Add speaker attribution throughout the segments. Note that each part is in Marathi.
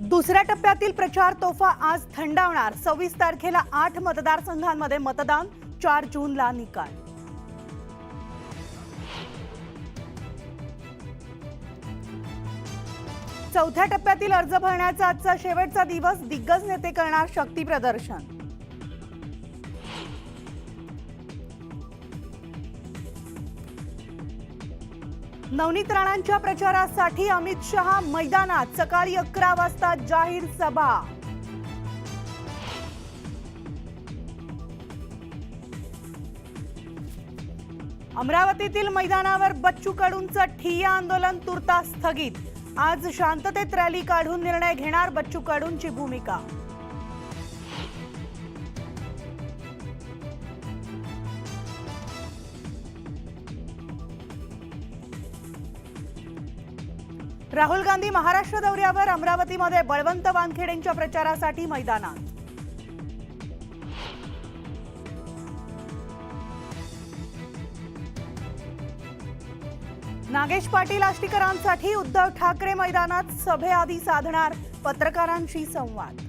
Speaker 1: दुसऱ्या टप्प्यातील प्रचार तोफा आज थंडावणार. सव्वीस तारखेला आठ मतदारसंघांमध्ये मतदान चार जूनला निकाल. चौथ्या टप्प्यातील अर्ज भरण्याचा आजचा शेवटचा दिवस दिग्गज नेते करणार शक्ती प्रदर्शन. नवनीत राणांच्या प्रचारासाठी अमित शहा मैदानात सकाळी अकरा वाजता जाहीर सभा. अमरावतीतील मैदानावर बच्चू कडूंचं ठिय्या आंदोलन तुर्तास स्थगित. आज शांततेत रॅली काढून निर्णय घेणार बच्चू कडूंची भूमिका. राहुल गांधी महाराष्ट्र दौऱ्यावर अमरावतीमध्ये बळवंत वानखेडेंच्या प्रचारासाठी मैदानात. नागेश पाटील आष्टीकरांसाठी उद्धव ठाकरे मैदानात सभेआधी साधणार पत्रकारांशी संवाद.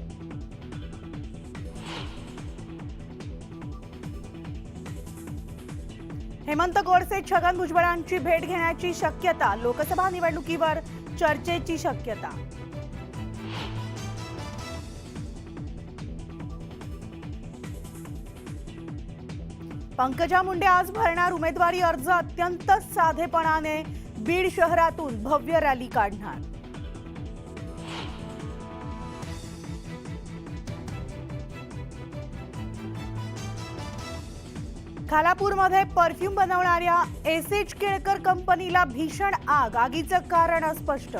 Speaker 1: हेमंत गोडसे छगन भुजबळांची भेट घेण्याची शक्यता लोकसभा निवडणुकीवर चर्चेची शक्यता. पंकजा मुंडे आज भरणार उमेदवारी अर्ज अत्यंत साधेपणाने बीड शहरातून भव्य रॅली काढणार. खालापूरमध्ये परफ्यूम बनवणाऱ्या एस एच केळकर कंपनीला भीषण आग आगीचं कारण अस्पष्ट.